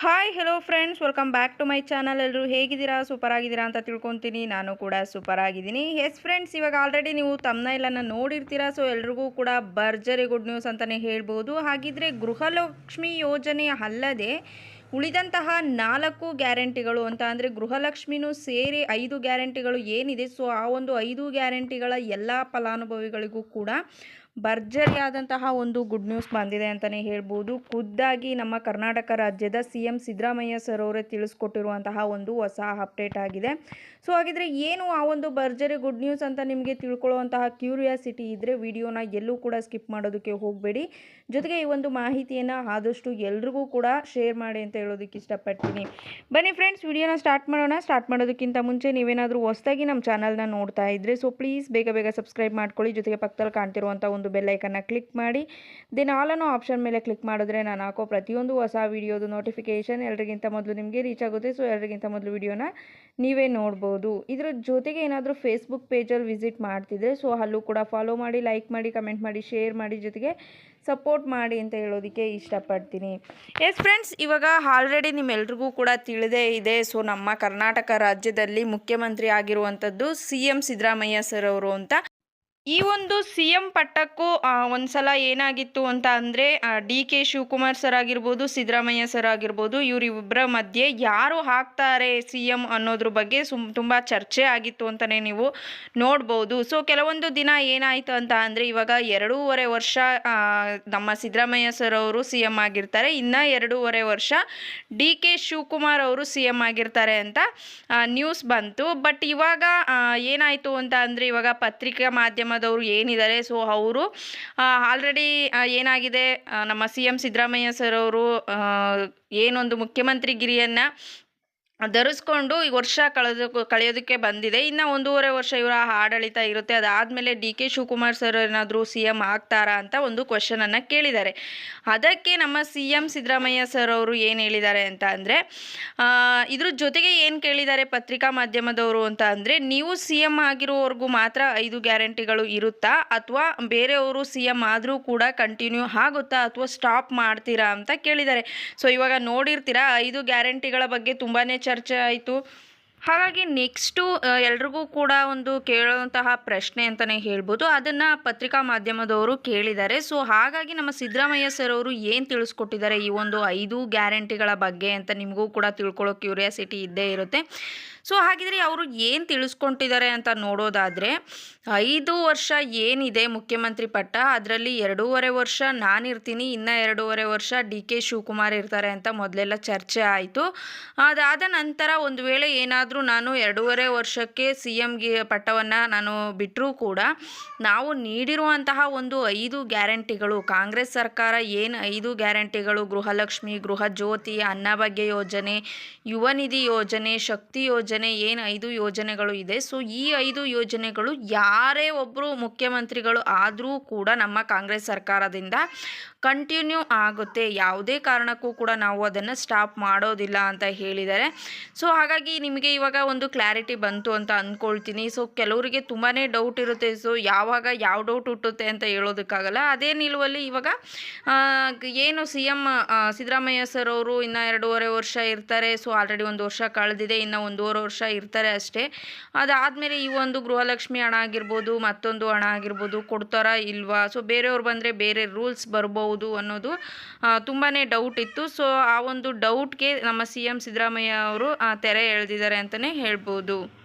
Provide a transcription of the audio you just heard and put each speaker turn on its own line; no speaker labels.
Hi hello friends welcome back to my channel ಎಲ್ಲರೂ ಹೇಗಿದ್ದೀರಾ? Super ಆಗಿದ್ದೀರಾ ಅಂತ ತಿಳ್ಕೊತೀನಿ. ನಾನು ಕೂಡ ಸೂಪರ್ ಆಗಿದ್ದೀನಿ ಎಸ್ ಫ್ರೆಂಡ್ಸ್ ಇವಾಗ ಆಲ್ರೆಡಿ ನೀವು ತಮ್ಮನೈಲನ್ನು ನೋಡಿರ್ತೀರಾ ಸೊ ಎಲ್ರಿಗೂ ಕೂಡ ಭರ್ಜರಿ ಗುಡ್ ನ್ಯೂಸ್ ಅಂತಲೇ ಹೇಳ್ಬೋದು. ಹಾಗಿದ್ರೆ ಗೃಹಲಕ್ಷ್ಮಿ ಯೋಜನೆ ಅಲ್ಲದೆ ಉಳಿದಂತಹ ನಾಲ್ಕು ಗ್ಯಾರಂಟಿಗಳು ಅಂತ ಅಂದರೆ ಗೃಹಲಕ್ಷ್ಮಿನೂ ಸೇರಿ ಐದು ಗ್ಯಾರಂಟಿಗಳು ಏನಿದೆ ಸೊ ಆ ಒಂದು ಐದು ಗ್ಯಾರಂಟಿಗಳ ಎಲ್ಲ ಫಲಾನುಭವಿಗಳಿಗೂ ಕೂಡ ಭರ್ಜರಿಯಾದಂತಹ ಒಂದು ಗುಡ್ ನ್ಯೂಸ್ ಬಂದಿದೆ ಅಂತಲೇ ಹೇಳ್ಬೋದು. ಖುದ್ದಾಗಿ ನಮ್ಮ ಕರ್ನಾಟಕ ರಾಜ್ಯದ ಸಿ ಎಂ ಸಿದ್ದರಾಮಯ್ಯ ಸರ್ ಅವರೇ ತಿಳಿಸ್ಕೊಟ್ಟಿರುವಂತಹ ಒಂದು ಹೊಸ ಅಪ್ಡೇಟ್ ಆಗಿದೆ. ಸೊ ಹಾಗಿದ್ರೆ ಏನು ಆ ಒಂದು ಭರ್ಜರಿ ಗುಡ್ ನ್ಯೂಸ್ ಅಂತ ನಿಮಗೆ ತಿಳ್ಕೊಳ್ಳುವಂತಹ ಕ್ಯೂರಿಯಾಸಿಟಿ ಇದ್ದರೆ ವಿಡಿಯೋನ ಎಲ್ಲೂ ಕೂಡ ಸ್ಕಿಪ್ ಮಾಡೋದಕ್ಕೆ ಹೋಗಬೇಡಿ. ಜೊತೆಗೆ ಈ ಒಂದು ಮಾಹಿತಿಯನ್ನು ಆದಷ್ಟು ಎಲ್ರಿಗೂ ಕೂಡ ಶೇರ್ ಮಾಡಿ ಅಂತ ಹೇಳೋದಕ್ಕೆ ಇಷ್ಟಪಡ್ತೀನಿ. ಬನ್ನಿ ಫ್ರೆಂಡ್ಸ್ ವಿಡಿಯೋನ ಸ್ಟಾರ್ಟ್ ಮಾಡೋಣ. ಸ್ಟಾರ್ಟ್ ಮಾಡೋದಕ್ಕಿಂತ ಮುಂಚೆ ನೀವೇನಾದರೂ ಹೊಸದಾಗಿ ನಮ್ಮ ಚಾನಲ್ನ ನೋಡ್ತಾ ಇದ್ದರೆ ಸೊ ಪ್ಲೀಸ್ ಬೇಗ ಬೇಗ ಸಬ್ಸ್ಕ್ರೈಬ್ ಮಾಡ್ಕೊಳ್ಳಿ. ಜೊತೆಗೆ ಪಕ್ಕದಲ್ಲಿ ಕಾಣ್ತಿರುವಂಥ ಒಂದು ಬೆಲ್ಲೈಕನ್ನ ಕ್ಲಿಕ್ ಮಾಡಿ. ದೆನ್ ಆಲ್ ಅನ್ನೋ ಆಪ್ಷನ್ ಮೇಲೆ ಕ್ಲಿಕ್ ಮಾಡಿದ್ರೆ ನಾನು ಹಾಕೋ ಪ್ರತಿಯೊಂದು ಹೊಸ ವೀಡಿಯೋದು ನೋಟಿಫಿಕೇಷನ್ ಎಲ್ರಿಗಿಂತ ಮೊದಲು ನಿಮಗೆ ರೀಚ್ ಆಗುತ್ತೆ. ಸೊ ಎಲ್ರಿಗಿಂತ ಮೊದಲು ವೀಡಿಯೋನ ನೀವೇ ನೋಡ್ಬೋದು. ಇದರ ಜೊತೆಗೆ ಏನಾದರೂ ಫೇಸ್ಬುಕ್ ಪೇಜಲ್ಲಿ ವಿಸಿಟ್ ಮಾಡ್ತಿದ್ರೆ ಸೊ ಅಲ್ಲೂ ಕೂಡ ಫಾಲೋ ಮಾಡಿ ಲೈಕ್ ಮಾಡಿ ಕಮೆಂಟ್ ಮಾಡಿ ಶೇರ್ ಮಾಡಿ ಜೊತೆಗೆ ಸಪೋರ್ಟ್ ಮಾಡಿ ಅಂತ ಹೇಳೋದಕ್ಕೆ ಇಷ್ಟಪಡ್ತೀನಿ. ಎಸ್ ಫ್ರೆಂಡ್ಸ್ ಇವಾಗ ಆಲ್ರೆಡಿ ನಿಮ್ಮೆಲ್ರಿಗೂ ಕೂಡ ತಿಳಿದೇ ಇದೆ. ಸೊ ನಮ್ಮ ಕರ್ನಾಟಕ ರಾಜ್ಯದಲ್ಲಿ ಮುಖ್ಯಮಂತ್ರಿ ಆಗಿರುವಂಥದ್ದು ಸಿ ಎಂ ಸಿದ್ದರಾಮಯ್ಯ ಸರ್ ಅವರು ಅಂತ. ಈ ಒಂದು ಸಿ ಎಂ ಪಟ್ಟಕ್ಕೂ ಒಂದು ಸಲ ಏನಾಗಿತ್ತು ಅಂತ ಅಂದರೆ ಡಿ ಕೆ ಶಿವಕುಮಾರ್ ಸರ್ ಆಗಿರ್ಬೋದು, ಸಿದ್ದರಾಮಯ್ಯ ಸರ್ ಆಗಿರ್ಬೋದು ಇವರಿಬ್ಬರ ಮಧ್ಯೆ ಯಾರು ಹಾಕ್ತಾರೆ ಸಿ ಎಂ ಅನ್ನೋದ್ರ ಬಗ್ಗೆ ಸುಮ್, ತುಂಬ ಚರ್ಚೆ ಆಗಿತ್ತು ಅಂತಲೇ ನೀವು ನೋಡ್ಬೋದು. ಸೊ, ಕೆಲವೊಂದು ದಿನ ಏನಾಯಿತು ಅಂತ ಅಂದರೆ, ಇವಾಗ ಎರಡೂವರೆ ವರ್ಷ ನಮ್ಮ ಸಿದ್ದರಾಮಯ್ಯ ಸರ್ ಅವರು ಸಿ ಎಂ ಆಗಿರ್ತಾರೆ. ಇನ್ನು ಎರಡೂವರೆ ವರ್ಷ ಡಿ ಕೆ ಶಿವಕುಮಾರ್ ಅವರು ಸಿ ಎಂ ಆಗಿರ್ತಾರೆ ಅಂತ ನ್ಯೂಸ್ ಬಂತು. ಬಟ್ ಇವಾಗ ಏನಾಯಿತು ಅಂತ ಅಂದರೆ, ಇವಾಗ ಪತ್ರಿಕಾ ಮಾಧ್ಯಮದವರು ಏನಿದ್ದಾರೆ ಸೊ ಅವರು ಆಲ್ರೆಡಿ ಏನಾಗಿದೆ ನಮ್ಮ ಸಿ ಎಂ ಸಿದ್ದರಾಮಯ್ಯ ಸರ್ ಅವರು ಏನೊಂದು ಏನೊಂದು ಮುಖ್ಯಮಂತ್ರಿಗಿರಿಯನ್ನು ಧರಿಸ್ಕೊಂಡು ಈ ವರ್ಷ ಕಳೆದು, ಕಳೆಯೋದಕ್ಕೆ ಬಂದಿದೆ. ಇನ್ನು ಒಂದೂವರೆ ವರ್ಷ ಇವರ ಆಡಳಿತ ಇರುತ್ತೆ. ಅದಾದಮೇಲೆ ಡಿ ಕೆ ಶಿವಕುಮಾರ್ ಸರ್ ಏನಾದರೂ ಸಿ ಎಂ ಆಗ್ತಾರಾ ಅಂತ ಒಂದು ಕ್ವಶನನ್ನು ಕೇಳಿದ್ದಾರೆ. ಅದಕ್ಕೆ ನಮ್ಮ ಸಿ ಎಂ ಸಿದ್ದರಾಮಯ್ಯ ಸರ್ ಅವರು ಏನು ಹೇಳಿದ್ದಾರೆ ಅಂತ ಅಂದರೆ ಇದ್ರ ಜೊತೆಗೆ ಏನು ಕೇಳಿದ್ದಾರೆ ಪತ್ರಿಕಾ ಮಾಧ್ಯಮದವರು ಅಂತ ಅಂದರೆ, ನೀವು ಸಿ ಎಂ ಆಗಿರೋವರೆಗೂ ಮಾತ್ರ ಐದು ಗ್ಯಾರಂಟಿಗಳು ಇರುತ್ತಾ? ಅಥವಾ ಬೇರೆಯವರು ಸಿ ಎಂ ಆದರೂ ಕೂಡ ಕಂಟಿನ್ಯೂ ಆಗುತ್ತಾ? ಅಥವಾ ಸ್ಟಾಪ್ ಮಾಡ್ತೀರಾ ಅಂತ ಕೇಳಿದ್ದಾರೆ. ಸೊ ಇವಾಗ ನೋಡಿರ್ತೀರಾ, ಐದು ಗ್ಯಾರಂಟಿಗಳ ಬಗ್ಗೆ ತುಂಬಾ ಚರ್ಚೆ ಆಯಿತು. ಹಾಗಾಗಿ ನೆಕ್ಸ್ಟು ಎಲ್ರಿಗೂ ಕೂಡ ಒಂದು ಕೇಳುವಂತಹ ಪ್ರಶ್ನೆ ಅಂತಲೇ ಹೇಳ್ಬೋದು. ಅದನ್ನು ಪತ್ರಿಕಾ ಮಾಧ್ಯಮದವರು ಕೇಳಿದ್ದಾರೆ. ಸೊ ಹಾಗಾಗಿ ನಮ್ಮ ಸಿದ್ದರಾಮಯ್ಯ ಸರ್ ಅವರು ಏನು ತಿಳಿಸ್ಕೊಟ್ಟಿದ್ದಾರೆ? ಈ ಒಂದು ಐದು ಗ್ಯಾರಂಟಿಗಳ ಬಗ್ಗೆ ಅಂತ ನಿಮಗೂ ಕೂಡ ತಿಳ್ಕೊಳ್ಳೋ ಕ್ಯೂರಿಯಾಸಿಟಿ ಇದ್ದೇ ಇರುತ್ತೆ. ಸೊ ಹಾಗಿದ್ರೆ ಅವರು ಏನು ತಿಳಿಸ್ಕೊಟ್ಟಿದ್ದಾರೆ ಅಂತ ನೋಡೋದಾದರೆ, ಐದು ವರ್ಷ ಏನಿದೆ ಮುಖ್ಯಮಂತ್ರಿ ಪಟ್ಟ, ಅದರಲ್ಲಿ ಎರಡೂವರೆ ವರ್ಷ ನಾನಿರ್ತೀನಿ, ಇನ್ನು ಎರಡೂವರೆ ವರ್ಷ ಡಿ ಕೆ ಶಿವಕುಮಾರ್ ಇರ್ತಾರೆ ಅಂತ ಮೊದಲೆಲ್ಲ ಚರ್ಚೆ ಆಯಿತು. ಅದಾದ ನಂತರ ಒಂದು ವೇಳೆ ಏನಾದರೂ ನಾನು ಎರಡೂವರೆ ವರ್ಷಕ್ಕೆ ಸಿ ಎಮ್ಗೆ ಪಟ್ಟವನ್ನು ನಾನು ಬಿಟ್ಟರೂ ಕೂಡ, ನಾವು ನೀಡಿರುವಂತಹ ಒಂದು ಐದು ಗ್ಯಾರಂಟಿಗಳು, ಕಾಂಗ್ರೆಸ್ ಸರ್ಕಾರ ಏನು ಐದು ಗ್ಯಾರಂಟಿಗಳು, ಗೃಹಲಕ್ಷ್ಮಿ, ಗೃಹ ಜ್ಯೋತಿ ಅನ್ನಭಾಗ್ಯ ಯೋಜನೆ, ಯುವ ನಿಧಿ ಯೋಜನೆ, ಶಕ್ತಿ ಯೋಜನೆ ಏನು ಐದು ಯೋಜನೆಗಳು ಇದೆ. ಸೊ, ಈ ಐದು ಯೋಜನೆಗಳು ಯಾರೇ ಒಬ್ಬರು ಮುಖ್ಯಮಂತ್ರಿಗಳು ಆದರೂ ಕೂಡ ನಮ್ಮ ಕಾಂಗ್ರೆಸ್ ಸರ್ಕಾರದಿಂದ ಕಂಟಿನ್ಯೂ ಆಗುತ್ತೆ. ಯಾವುದೇ ಕಾರಣಕ್ಕೂ ಕೂಡ ನಾವು ಅದನ್ನು ಸ್ಟಾಪ್ ಮಾಡೋದಿಲ್ಲ ಅಂತ ಹೇಳಿದ್ದಾರೆ. ಸೊ ಹಾಗಾಗಿ ನಿಮಗೆ ಇವಾಗ ಒಂದು ಕ್ಲಾರಿಟಿ ಬಂತು ಅಂತ ಅಂದ್ಕೊಳ್ತೀನಿ ಸೊ ಕೆಲವರಿಗೆ ತುಂಬಾ ಡೌಟ್ ಇರುತ್ತೆ. ಸೊ ಯಾವಾಗ ಯಾವ ಡೌಟ್ ಹುಟ್ಟುತ್ತೆ ಅಂತ ಹೇಳೋದಕ್ಕಾಗಲ್ಲ. ಅದೇ ನಿಲುವಲ್ಲಿ ಇವಾಗ ಏನು ಸಿ ಎಂ ಸಿದ್ದರಾಮಯ್ಯ ಸರ್ ಅವರು ಇನ್ನು ಎರಡೂವರೆ ವರ್ಷ ಇರ್ತಾರೆ. ಸೊ ಆಲ್ರೆಡಿ ಒಂದು ವರ್ಷ ಕಳೆದಿದೆ. ಇನ್ನು ಒಂದೂವರೆ ವರ್ಷ ಇರ್ತಾರೆ ಅಷ್ಟೇ. ಅದಾದಮೇಲೆ ಈ ಒಂದು ಗೃಹಲಕ್ಷ್ಮಿ ಹಣ ಆಗಿರ್ಬೋದು, ಮತ್ತೊಂದು ಹಣ ಆಗಿರ್ಬೋದು ಕೊಡ್ತಾರಾ ಇಲ್ವಾ? ಸೊ ಬೇರೆಯವ್ರು ಬಂದರೆ ಬೇರೆ ರೂಲ್ಸ್ ಬರ್ಬೋದು. ಅನ್ನೋದು ತುಂಬಾ ಡೌಟ್ ಇತ್ತು. ಸೊ ಆ ಒಂದು ಡೌಟ್ಗೆ ನಮ್ಮ ಸಿ ಎಂ ಸಿದ್ದರಾಮಯ್ಯ ಅವರು ತೆರೆ ಎಳೆದಿದ್ದಾರೆ ಅಂತಲೇ ಹೇಳ್ಬೋದು.